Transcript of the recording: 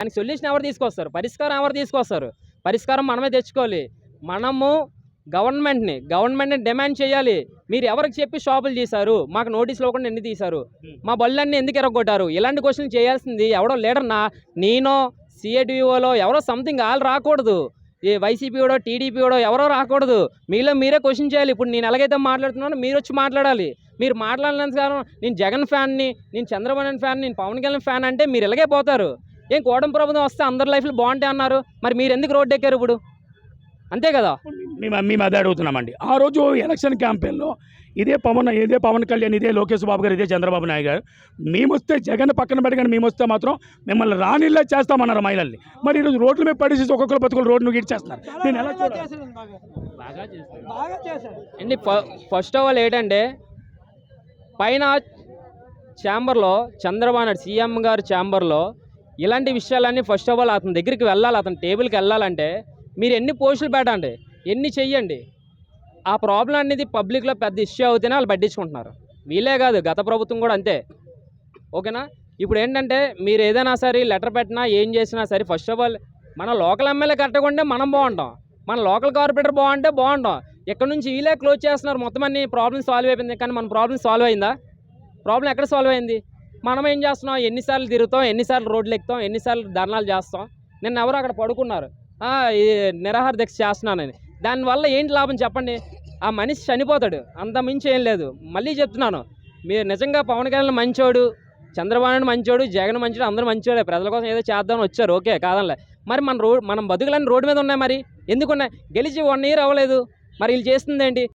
దానికి సొల్యూషన్ ఎవరు తీసుకొస్తారు? పరిష్కారం ఎవరు తీసుకొస్తారు? పరిష్కారం మనమే తెచ్చుకోవాలి. మనము గవర్నమెంట్ని గవర్నమెంట్ని డిమాండ్ చేయాలి. మీరు ఎవరికి చెప్పి షాపులు తీశారు? మాకు నోటీసులు ఇవ్వకుండా ఎన్ని తీశారు? మా బళ్ళన్నీ ఎందుకు ఎరగొట్టారు ఇలాంటి క్వశ్చన్ చేయాల్సింది ఎవడో లీడర్ నా నేనో సిఏడిఓలో ఎవరో సంథింగ్ వాళ్ళు రాకూడదు. ఈ వైసీపీడో టీడీపీడో ఎవరో రాకూడదు. మీలో మీరే క్వశ్చన్ చేయాలి. ఇప్పుడు నేను ఎలాగైతే మాట్లాడుతున్నానో మీరు వచ్చి మాట్లాడాలి. మీరు మాట్లాడినంత కాలం నేను జగన్ ఫ్యాన్ని నేను చంద్రబాబు నాయుడు ఫ్యాన్ నేను పవన్ కళ్యాణ్ ఫ్యాన్ అంటే మీరు ఇలాగే పోతారు. ఏం కోడం ప్రభుత్వం వస్తే అందరి లైఫ్లు బాగుంటాయి అన్నారు. మరి మీరు ఎందుకు రోడ్డు ఎక్కారు ఇప్పుడు? అంతే కదా? మేము మేము అదే అడుగుతున్నామండి. ఆ రోజు ఎలక్షన్ క్యాంపెయిన్లో ఇదే పవన్ ఇదే పవన్ కళ్యాణ్ ఇదే లోకేష్ బాబు గారు ఇదే చంద్రబాబు నాయుడు గారు మేము వస్తే జగన్ పక్కన పెట్టగానే మేము వస్తే మాత్రం మిమ్మల్ని రానిలా చేస్తామన్నారు మహిళల్ని. మరి ఈరోజు రోడ్ల మీద పడేసి ఒక్కొక్కరు బతుకులు రోడ్డు గీడ్చేస్తున్నారు నేను ఎలా చూడాలి అండి ఫస్ట్ ఆఫ్ ఆల్ ఏంటంటే పైన ఛాంబర్లో చంద్రబాబు నాయుడు సీఎం గారు ఛాంబర్లో ఇలాంటి విషయాలన్నీ ఫస్ట్ ఆఫ్ ఆల్ అతని దగ్గరికి వెళ్ళాలి అతని టేబుల్కి వెళ్ళాలంటే మీరు ఎన్ని పోస్టులు పెట్టండి ఎన్ని చెయ్యండి ఆ ప్రాబ్లం అనేది పబ్లిక్లో పెద్ద ఇష్యూ అవుతేనే వాళ్ళు పట్టించుకుంటున్నారు. వీళ్ళే కాదు గత ప్రభుత్వం కూడా అంతే. ఓకేనా? ఇప్పుడు ఏంటంటే మీరు ఏదైనా సరే లెటర్ పెట్టినా ఏం చేసినా సరే ఫస్ట్ ఆఫ్ ఆల్ మన లోకల్ ఎమ్మెల్యే కట్టకుంటే మనం బాగుంటాం. మన లోకల్ కార్పొరేటర్ బాగుంటే బాగుంటాం. ఇక్కడ నుంచి వీళ్ళే క్లోజ్ చేస్తున్నారు. మొత్తం అన్ని ప్రాబ్లమ్ సాల్వ్ అయిపోయింది. కానీ మన ప్రాబ్లం సాల్వ్ అయిందా? ప్రాబ్లం ఎక్కడ సాల్వ్ అయింది? మనం ఏం చేస్తున్నాం? ఎన్నిసార్లు తిరుగుతాం? ఎన్నిసార్లు రోడ్లు ఎక్కుతాం? ఎన్నిసార్లు ధర్నాలు చేస్తాం? నిన్న ఎవరు అక్కడ పడుకున్నారు. ఈ నిరాహార దీక్ష చేస్తున్నానని. దానివల్ల ఏంటి లాభం చెప్పండి? ఆ మనిషి చనిపోతాడు. అంత మించి ఏం లేదు. మళ్ళీ చెప్తున్నాను. మీరు నిజంగా పవన్ కళ్యాణ్ మంచోడు చంద్రబాబు మంచోడు జగన్ మంచోడు అందరూ మంచోడే. ప్రజల కోసం ఏదో చేద్దామని వచ్చారు. ఓకే కాదనలే. మరి మన రోడ్ మనం బతుకులన్నీ రోడ్డు మీద ఉన్నాయి మరి. ఎందుకున్నాయి గెలిచి వన్ ఇయర్ అవ్వలేదు. మరి వీళ్ళు చేస్తుంది ఏంటి?